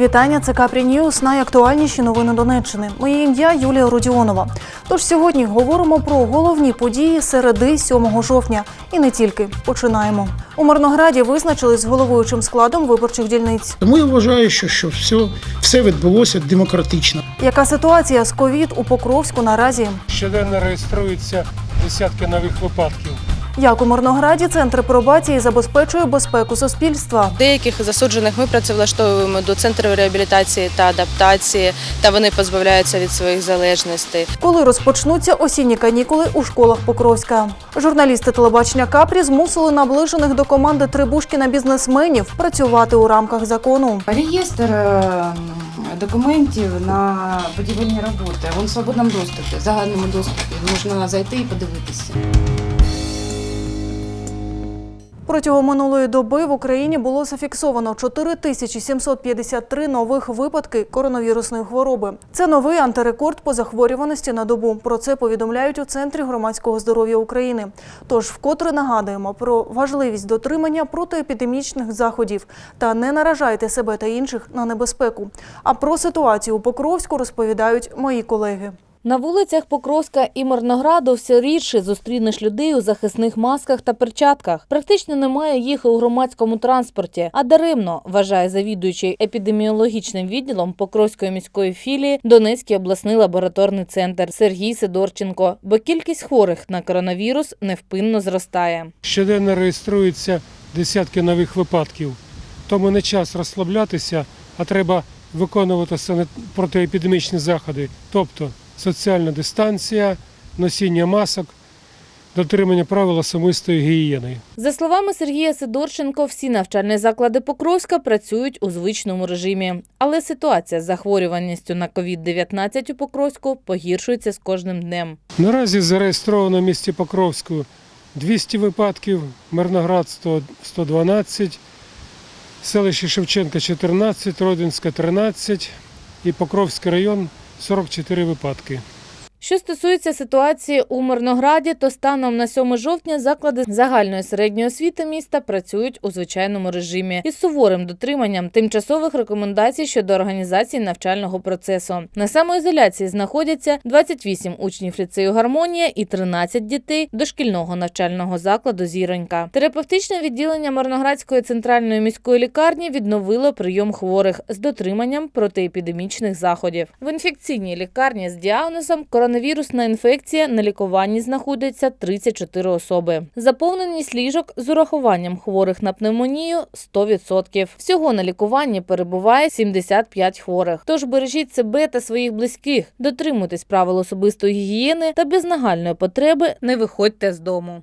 вітання. Це Капрі Ньюс. Найактуальніші новини Донеччини. Моє ім'я Юлія Родіонова. Тож сьогодні говоримо про головні події середи 7 жовтня. І не тільки починаємо. У Мирнограді визначились головуючим складом виборчих дільниць. Тому я вважаю, що, що все, все відбулося демократично. Яка ситуація з ковід у Покровську наразі? Щоденно реєструються десятки нових випадків. Як у Мирнограді центр пробації забезпечує безпеку суспільства? Деяких засуджених ми працевлаштовуємо до центрів реабілітації та адаптації, та вони позбавляються від своїх залежностей. Коли розпочнуться осінні канікули у школах Покровська? Журналісти телебачення Капрі змусили наближених до команди Трибушкіна бізнесменів працювати у рамках закону. Реєстр е, документів на будівельні роботи. Він в свободному доступі, в загальному доступі. Можна зайти і подивитися. Протягом минулої доби в Україні було зафіксовано 4753 нових випадки коронавірусної хвороби. Це новий антирекорд по захворюваності на добу. Про це повідомляють у Центрі громадського здоров'я України. Тож вкотре нагадуємо про важливість дотримання протиепідемічних заходів та не наражайте себе та інших на небезпеку. А про ситуацію у Покровську розповідають мої колеги. На вулицях Покровська і Мирнограду все рідше зустрінеш людей у захисних масках та перчатках. Практично немає їх у громадському транспорті. А даремно, вважає завідуючий епідеміологічним відділом Покровської міської філії Донецький обласний лабораторний центр Сергій Сидорченко, бо кількість хворих на коронавірус невпинно зростає. Щоденно реєструються десятки нових випадків. Тому не час розслаблятися, а треба виконувати протиепідемічні заходи, тобто соціальна дистанція, носіння масок, дотримання правил особистої гігієни. За словами Сергія Сидорченко, всі навчальні заклади Покровська працюють у звичному режимі. Але ситуація з захворюваністю на COVID-19 у Покровську погіршується з кожним днем. Наразі зареєстровано в місті Покровську 200 випадків, Мирноград 100 112, селище Шевченка 14, Родинська 13 і Покровський район 44 випадки. Що стосується ситуації у Мирнограді, то станом на 7 жовтня заклади загальної середньої освіти міста працюють у звичайному режимі із суворим дотриманням тимчасових рекомендацій щодо організації навчального процесу. На самоізоляції знаходяться 28 учнів ліцею Гармонія і 13 дітей дошкільного навчального закладу Зіронька. Терапевтичне відділення Мирноградської центральної міської лікарні відновило прийом хворих з дотриманням протиепідемічних заходів. В інфекційній лікарні з діагнозом коронавірусна інфекція на лікуванні знаходиться 34 особи. Заповненість ліжок з урахуванням хворих на пневмонію 100%. Всього на лікуванні перебуває 75 хворих. Тож бережіть себе та своїх близьких, дотримуйтесь правил особистої гігієни та без нагальної потреби не виходьте з дому.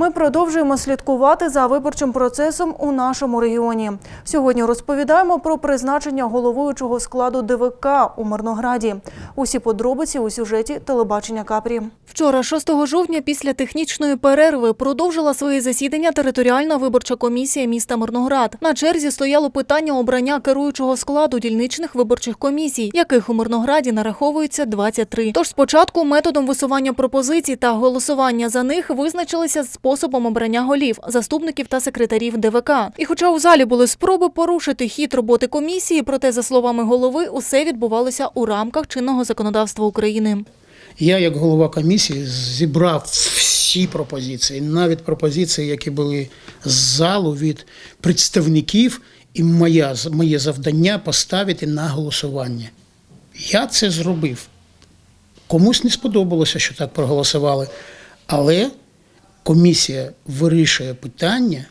Ми продовжуємо слідкувати за виборчим процесом у нашому регіоні. Сьогодні розповідаємо про призначення головуючого складу ДВК у Мирнограді. Усі подробиці у сюжеті телебачення Капрі. Вчора, 6 жовтня, після технічної перерви продовжила своє засідання територіальна виборча комісія міста Мирноград. На черзі стояло питання обрання керуючого складу дільничних виборчих комісій, яких у Мирнограді нараховується 23. Тож спочатку методом висування пропозицій та голосування за них визначилися з способом обрання голів, заступників та секретарів ДВК. І хоча у залі були спроби порушити хід роботи комісії, проте, за словами голови, усе відбувалося у рамках чинного законодавства України. Я, як голова комісії, зібрав всі пропозиції, навіть пропозиції, які були з залу від представників, і моя, моє завдання поставити на голосування. Я це зробив. Комусь не сподобалося, що так проголосували, але комісія вирішує питання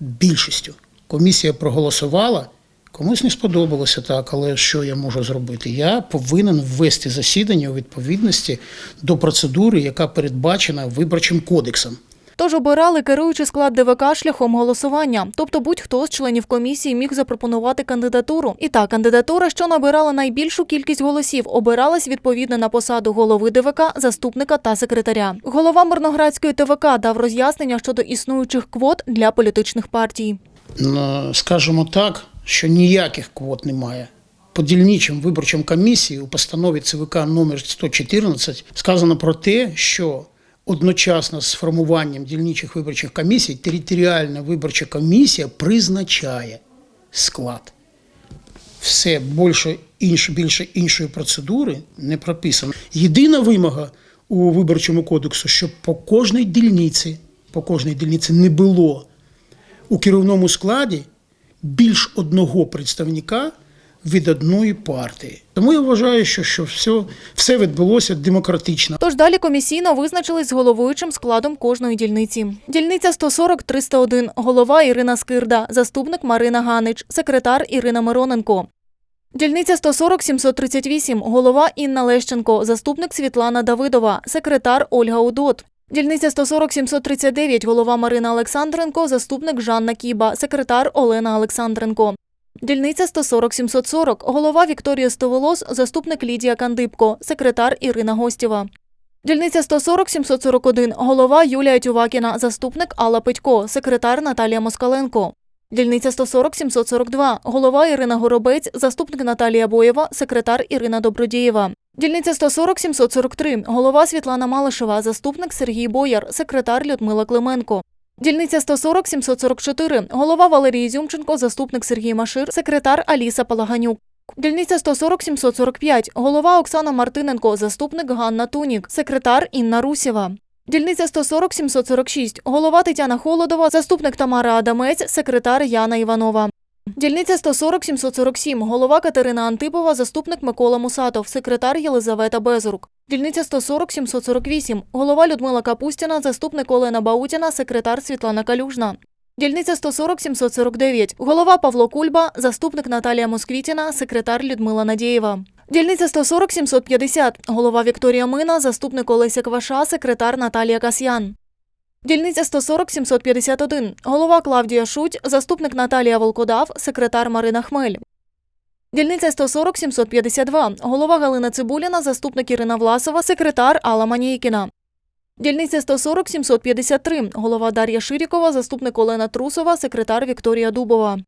більшістю. Комісія проголосувала. Комусь не сподобалося так, але що я можу зробити? Я повинен ввести засідання у відповідності до процедури, яка передбачена виборчим кодексом. Тож обирали керуючий склад ДВК шляхом голосування. Тобто будь-хто з членів комісії міг запропонувати кандидатуру. І та кандидатура, що набирала найбільшу кількість голосів, обиралась відповідно на посаду голови ДВК, заступника та секретаря. Голова Мирноградської ТВК дав роз'яснення щодо існуючих квот для політичних партій. Ну, Скажімо так, що ніяких квот немає. По дільничим виборчим комісії у постанові ЦВК номер 114 сказано про те, що одночасно з формуванням дільничих виборчих комісій територіальна виборча комісія призначає склад. Все більше, інш, більше іншої процедури не прописано. Єдина вимога у виборчому кодексу, щоб по кожній дільниці, по кожній дільниці не було у керівному складі більш одного представника від одної партії. Тому я вважаю, що, що все, все відбулося демократично. Тож далі комісійно визначились з головуючим складом кожної дільниці. Дільниця 140-301, голова Ірина Скирда, заступник Марина Ганич, секретар Ірина Мироненко. Дільниця 140-738, голова Інна Лещенко, заступник Світлана Давидова, секретар Ольга Удот. Дільниця 140-739, голова Марина Олександренко, заступник Жанна Кіба, секретар Олена Олександренко. Дільниця 140-740, голова Вікторія Стоволос, заступник Лідія Кандибко, секретар Ірина Гостєва. Дільниця 140-741, голова Юлія Тювакіна, заступник Алла Петько, секретар Наталія Москаленко. Дільниця 140-742, голова Ірина Горобець, заступник Наталія Боєва, секретар Ірина Добродієва. Дільниця 140-743, голова Світлана Малишева, заступник Сергій Бояр, секретар Людмила Клименко. Дільниця 140-744, голова Валерій Зюмченко, заступник Сергій Машир, секретар Аліса Палаганюк. Дільниця 140-745, голова Оксана Мартиненко, заступник Ганна Тунік, секретар Інна Русєва. Дільниця 140-746, голова Тетяна Холодова, заступник Тамара Адамець, секретар Яна Іванова. Дільниця 140-747, голова Катерина Антипова, заступник Микола Мусатов, секретар Єлизавета Безрук. Дільниця 140-748, голова Людмила Капустіна, заступник Олена Баутіна, секретар Світлана Калюжна. Дільниця 140-749, голова Павло Кульба, заступник Наталія Москвітіна, секретар Людмила Надєєва. Дільниця 140-750, голова Вікторія Мина, заступник Олеся Кваша, секретар Наталія Касьян. Дільниця 140-751, голова Клавдія Шуть, заступник Наталія Волкодав, секретар Марина Хмель. Дільниця 140-752, голова Галина Цибуліна, заступник Ірина Власова, секретар Алла Манійкіна. Дільниця 140-753, голова Дар'я Ширікова, заступник Олена Трусова, секретар Вікторія Дубова.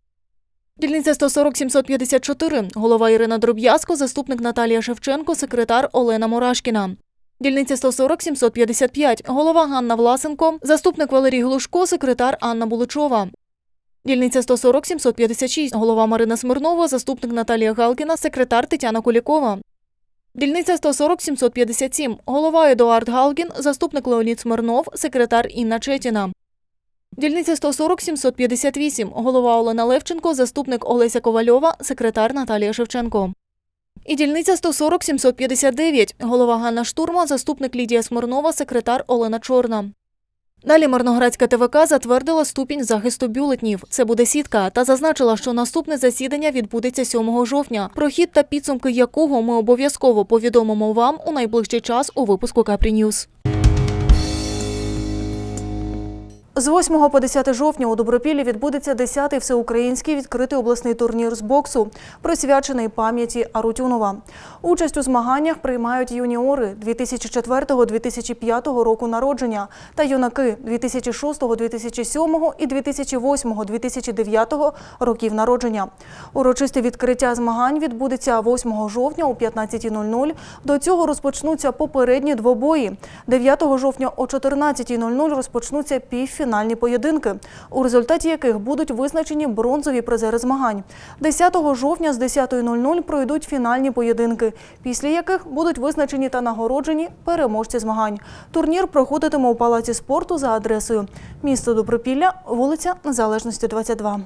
Дільниця 140-754, голова Ірина Дроб'язко, заступник Наталія Шевченко, секретар Олена Мурашкіна. Дільниця 140-755, голова Ганна Власенко, заступник Валерій Глушко, секретар Анна Буличова. Дільниця 140-756, голова Марина Смирнова, заступник Наталія Галкіна, секретар Тетяна Кулікова. Дільниця 140-757, голова Едуард Галкін, заступник Леонід Смирнов, секретар Інна Четіна. Дільниця 140-758, голова Олена Левченко, заступник Олеся Ковальова, секретар Наталія Шевченко. І дільниця 140-759, голова Ганна Штурма, заступник Лідія Смирнова, секретар Олена Чорна. Далі Марноградська ТВК затвердила ступінь захисту бюлетнів. Це буде сітка, та зазначила, що наступне засідання відбудеться 7 жовтня, про хід та підсумки якого ми обов'язково повідомимо вам у найближчий час у випуску Капрі Ньюз. З 8 по 10 жовтня у Добропіллі відбудеться 10-й всеукраїнський відкритий обласний турнір з боксу, присвячений пам'яті Арутюнова. Участь у змаганнях приймають юніори 2004-2005 року народження та юнаки 2006, 2007 і 2008, 2009 років народження. Урочисте відкриття змагань відбудеться 8 жовтня о 15.00. До цього розпочнуться попередні двобої. 9 жовтня о 14.00 розпочнуться півфінальні поєдинки, у результаті яких будуть визначені бронзові призери змагань. 10 жовтня з 10.00 пройдуть фінальні поєдинки, після яких будуть визначені та нагороджені переможці змагань. Турнір проходитиме у палаці спорту за адресою місто Добропілля, вулиця Незалежності 22.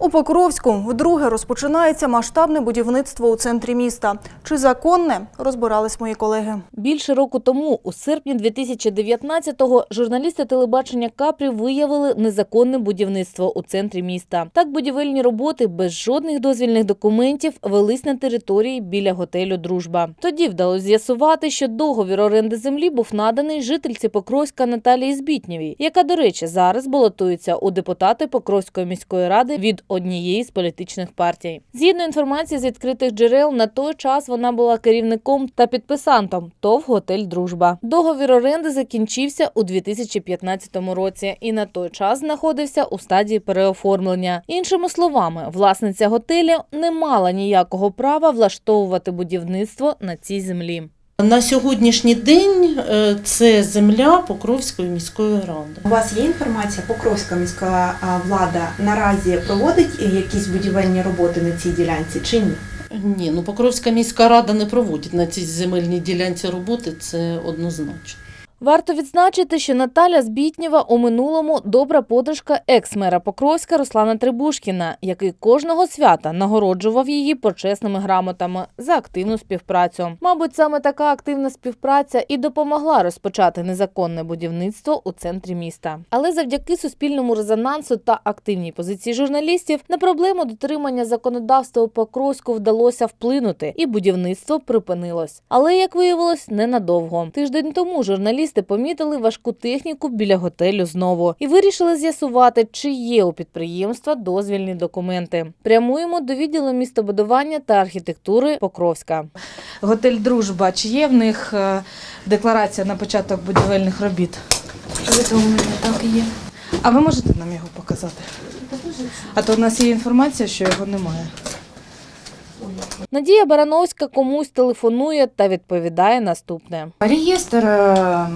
У Покровську вдруге розпочинається масштабне будівництво у центрі міста. Чи законне розбирались мої колеги? Більше року тому, у серпні 2019-го, журналісти телебачення Капрі виявили незаконне будівництво у центрі міста. Так, будівельні роботи без жодних дозвільних документів велись на території біля готелю Дружба. Тоді вдалося з'ясувати, що договір оренди землі був наданий жительці Покровська Наталії Збітнєвій, яка, до речі, зараз балотується у депутати Покровської міської ради від однієї з політичних партій. Згідно інформації з відкритих джерел, на той час вона була керівником та підписантом ТОВ «Готель Дружба». Договір оренди закінчився у 2015 році і на той час знаходився у стадії переоформлення. Іншими словами, власниця готелю не мала ніякого права влаштовувати будівництво на цій землі. На сьогоднішній день е, це земля Покровської міської ради. У вас є інформація, Покровська міська влада наразі проводить якісь будівельні роботи на цій ділянці чи ні? Ні, ну Покровська міська рада не проводить на цій земельній ділянці роботи, це однозначно. Варто відзначити, що Наталя Збітнєва у минулому добра подружка екс-мера Покровська Руслана Трибушкіна, який кожного свята нагороджував її почесними грамотами за активну співпрацю. Мабуть, саме така активна співпраця і допомогла розпочати незаконне будівництво у центрі міста. Але завдяки суспільному резонансу та активній позиції журналістів на проблему дотримання законодавства у Покровську вдалося вплинути, і будівництво припинилось. Але як виявилось, ненадовго. Тиждень тому журналісти помітили важку техніку біля готелю знову і вирішили з'ясувати, чи є у підприємства дозвільні документи. Прямуємо до відділу містобудування та архітектури Покровська. Готель Дружба. Чи є в них е, декларація на початок будівельних робіт? Повідомлення так і є. А ви можете нам його показати? А то у нас є інформація, що його немає. Надія Барановська комусь телефонує та відповідає наступне. Реєстр е,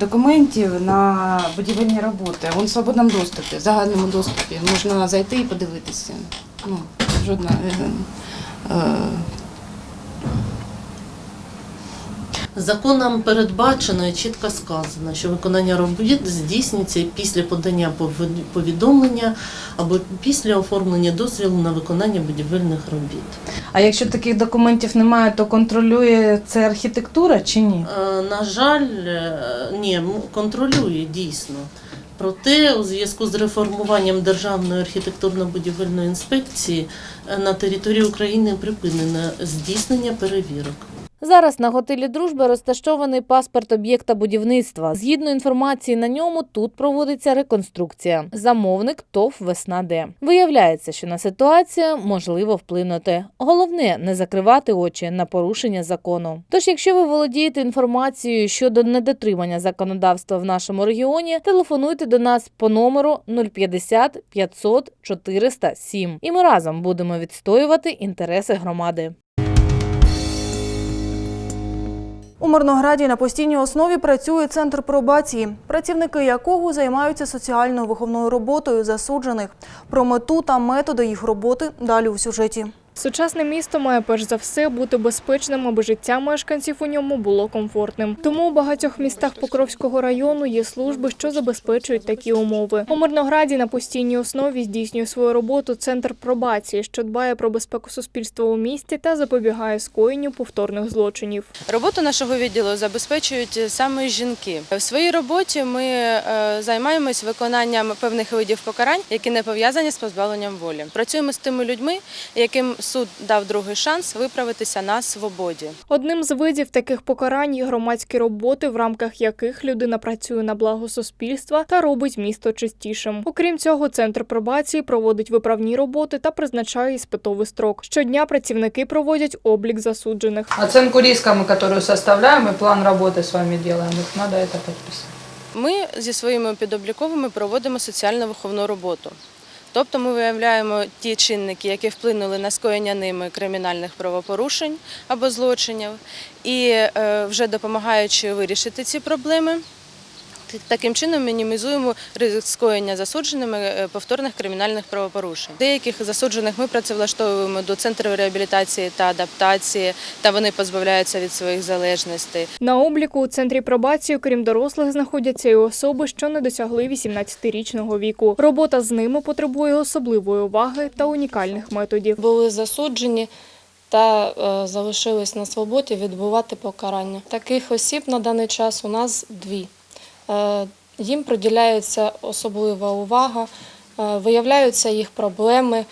документів на будівельні роботи. Він в свободному доступі, в загальному доступі. Можна зайти і подивитися. Ну, жодна. е, е, Законом передбачено і чітко сказано, що виконання робіт здійснюється після подання повідомлення або після оформлення дозвілу на виконання будівельних робіт. А якщо таких документів немає, то контролює це архітектура чи ні? Е, На жаль, е, ні, контролює дійсно. Проте, у зв'язку з реформуванням Державної архітектурно-будівельної інспекції е, на території України припинено здійснення перевірок. Зараз на готелі Дружба розташований паспорт об'єкта будівництва. Згідно інформації на ньому, тут проводиться реконструкція. Замовник ТОВ Весна Д. Виявляється, що на ситуацію можливо вплинути. Головне не закривати очі на порушення закону. Тож, якщо ви володієте інформацією щодо недотримання законодавства в нашому регіоні, телефонуйте до нас по номеру 050 500 407 і ми разом будемо відстоювати інтереси громади. У Мирнограді на постійній основі працює центр пробації, працівники якого займаються соціальною виховною роботою засуджених. Про мету та методи їх роботи далі у сюжеті. Сучасне місто має перш за все бути безпечним, аби життя мешканців у ньому було комфортним. Тому у багатьох містах Покровського району є служби, що забезпечують такі умови. У Мирнограді на постійній основі здійснює свою роботу центр пробації, що дбає про безпеку суспільства у місті та запобігає скоєнню повторних злочинів. Роботу нашого відділу забезпечують саме жінки. В своїй роботі ми е, займаємось виконанням певних видів покарань, які не пов'язані з позбавленням волі. Працюємо з тими людьми, яким суд дав другий шанс виправитися на свободі. Одним з видів таких покарань є громадські роботи, в рамках яких людина працює на благо суспільства та робить місто чистішим. Окрім цього, центр пробації проводить виправні роботи та призначає іспитовий строк. Щодня працівники проводять облік засуджених. Оценку риска мы, которую составляем, и план работы с вами делаем. Вот надо это подписать. Ми зі своїми підобліковими проводимо соціально-виховну роботу. Тобто ми виявляємо ті чинники, які вплинули на скоєння ними кримінальних правопорушень або злочинів, і е, вже допомагаючи вирішити ці проблеми, таким чином мінімізуємо ризик скоєння засудженими е, повторних кримінальних правопорушень. Деяких засуджених ми працевлаштовуємо до центрів реабілітації та адаптації, та вони позбавляються від своїх залежностей. На обліку у центрі пробації, крім дорослих, знаходяться і особи, що не досягли 18-річного віку. Робота з ними потребує особливої уваги та унікальних методів. були засуджені та е, залишились на свободі відбувати покарання. Таких осіб на даний час у нас дві. Е, їм приділяється особлива увага, е, виявляються їх проблеми.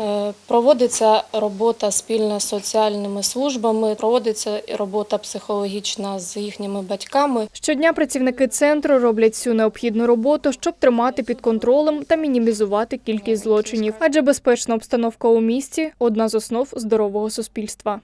е, Проводиться робота спільна з соціальними службами, проводиться робота психологічна з їхніми батьками. Щодня працівники центру роблять всю необхідну роботу, щоб тримати під контролем та мінімізувати кількість злочинів. Адже безпечна обстановка у місті одна з основ здорового суспільства.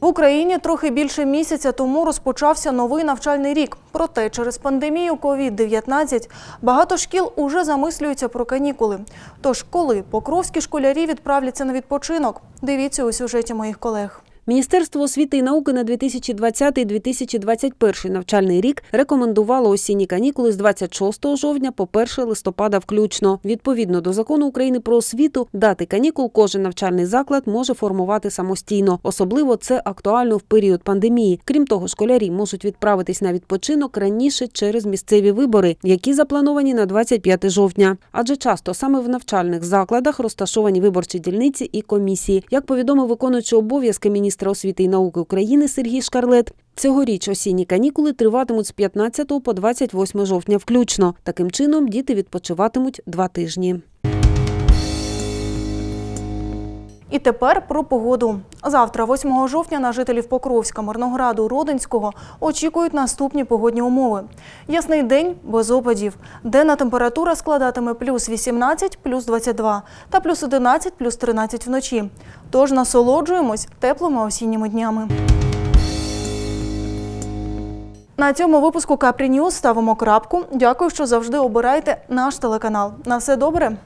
В Україні трохи більше місяця тому розпочався новий навчальний рік. Проте через пандемію COVID-19 багато шкіл уже замислюються про канікули. Тож, коли покровські школярі відправляться на відпочинок, дивіться у сюжеті моїх колег. Міністерство освіти і науки на 2020-2021 навчальний рік рекомендувало осінні канікули з 26 жовтня по 1 листопада включно. Відповідно до закону України про освіту, дати канікул кожен навчальний заклад може формувати самостійно. Особливо це актуально в період пандемії. Крім того, школярі можуть відправитись на відпочинок раніше через місцеві вибори, які заплановані на 25 жовтня. Адже часто саме в навчальних закладах розташовані виборчі дільниці і комісії. Як повідомив виконуючий обов'язки міністра освіти і науки України Сергій Шкарлет, Цьогоріч осінні канікули триватимуть з 15 по 28 жовтня включно. Таким чином діти відпочиватимуть два тижні. І тепер про погоду. Завтра, 8 жовтня, на жителів Покровська, Мирнограду, Родинського очікують наступні погодні умови. Ясний день без опадів. Денна температура складатиме плюс 18, плюс 22 та плюс 11, плюс 13 вночі. Тож насолоджуємось теплими осінніми днями. На цьому випуску Капрі Ньюз ставимо крапку. Дякую, що завжди обираєте наш телеканал. На все добре.